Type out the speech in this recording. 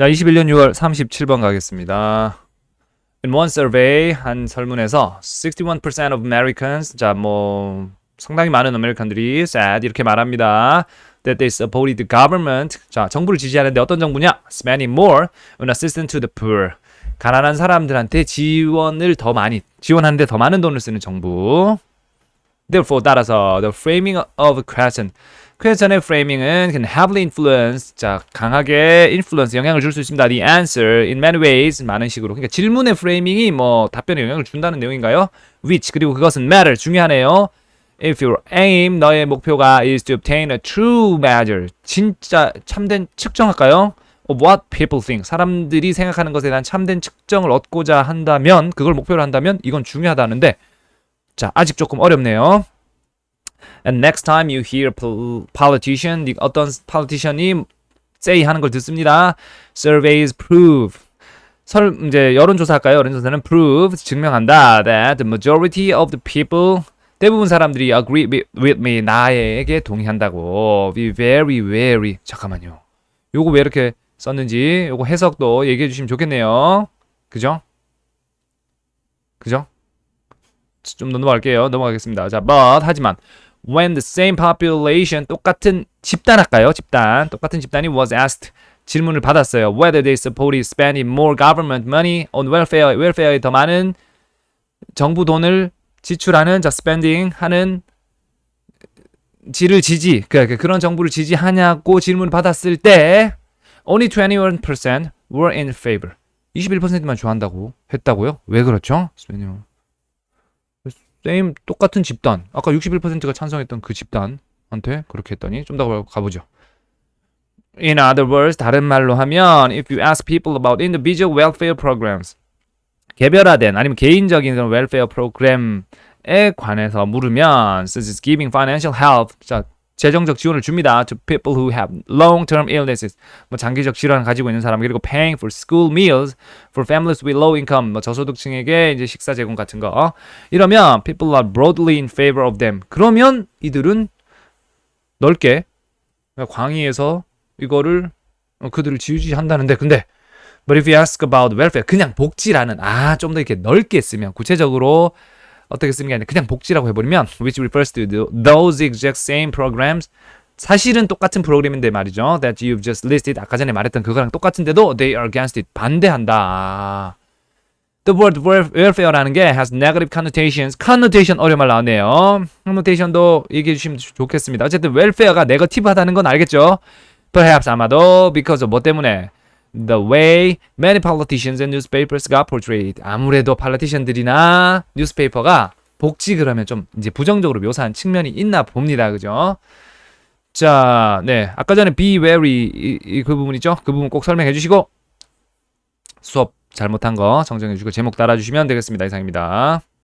자, 21년 6월 37번 가겠습니다. In one survey 한 설문에서 61% of Americans 자, 뭐 상당히 많은 아메리칸들이 said 이렇게 말합니다. that they supported the government. 자, 정부를 지지하는데 어떤 정부냐? spending more on assistance to the poor. 가난한 사람들한테 지원을 더 많이 지원하는데 더 많은 돈을 쓰는 정부. Therefore 따라서 the framing of a question question의 framing은 can heavily influence 자 강하게 influence 영향을 줄 수 있습니다. The answer in many ways 많은 식으로 그러니까 질문의 framing이 뭐 답변에 영향을 준다는 내용인가요? Which 그리고 그것은 matter 중요하네요. If your aim 너의 목표가 is to obtain a true measure 진짜 참된 측정할까요? Of what people think 사람들이 생각하는 것에 대한 참된 측정을 얻고자 한다면 그걸 목표로 한다면 이건 중요하다는데 자 아직 조금 어렵네요. And next time you hear pol- politician 이- 어떤 politician이 say 하는 걸 듣습니다. Surveys prove 설 이제 여론조사 할까요? 여론조사는 prove 증명한다 that the majority of the people 대부분 사람들이 agree with me 나에게 동의한다고 be very very 잠깐만요. 요거 왜 이렇게 썼는지 요거 해석도 얘기해 주시면 좋겠네요. 그죠? 그죠? 좀더 넘어갈게요. 넘어가겠습니다. 자, but 하지만 when the same population 똑같은 집단 할까요? 집단 똑같은 집단이 was asked 질문을 받았어요. Whether they supported spending more government money on welfare, welfare에 더 많은 정부 돈을 지출하는 자 spending 하는 지를 지지 그 그- 그런 정부를 지지하냐고 질문을 받았을 때 only 21% were in favor. 21%만 좋아한다고 했다고요? 왜 그렇죠? 스페니 어. same 똑같은 집단. 아까 61%가 찬성했던 그 집단한테 그렇게 했더니 좀 더 가보죠. In other words, 다른 말로 하면 if you ask people about individual welfare programs 개별화된 아니면 개인적인 그런 welfare 프로그램에 관해서 물으면 such as giving financial help 자 재정적 지원을 줍니다 to people who have long-term illnesses 뭐 장기적 질환을 가지고 있는 사람 그리고 paying for school meals for families with low income 뭐 저소득층에게 이제 식사 제공 같은 거 이러면 people are broadly in favor of them 그러면 이들은 넓게 그러니까 광의에서 이거를 어, 그들을 지지한다는데 근데 But if you ask about welfare 그냥 복지라는 아 좀 더 이렇게 넓게 쓰면 구체적으로 어떻게 쓰는 게 아니라 그냥 복지라고 해버리면 which refers to those exact same programs 사실은 똑같은 프로그램인데 말이죠 that you've just listed 아까 전에 말했던 그거랑 똑같은데도 they are against it 반대한다 The word wel- welfare라는 게 has negative connotations connotation 어려말 나왔네요 connotation도 얘기해 주시면 좋겠습니다 어쨌든 welfare가 네거티브하다는 건 알겠죠 Perhaps 아마도 because 뭐 때문에 the way many politicians and newspapers got portrayed. 아무래도 팔라티션들이나 뉴스페이퍼가 복지 그러면 좀 이제 부정적으로 묘사한 측면이 있나 봅니다. 그죠? 자, 네. 아까 전에 be wary 그 부분이죠. 그 부분 꼭 설명해 주시고 수업 잘못한 거 정정해 주시고 제목 따라 주시면 되겠습니다. 이상입니다.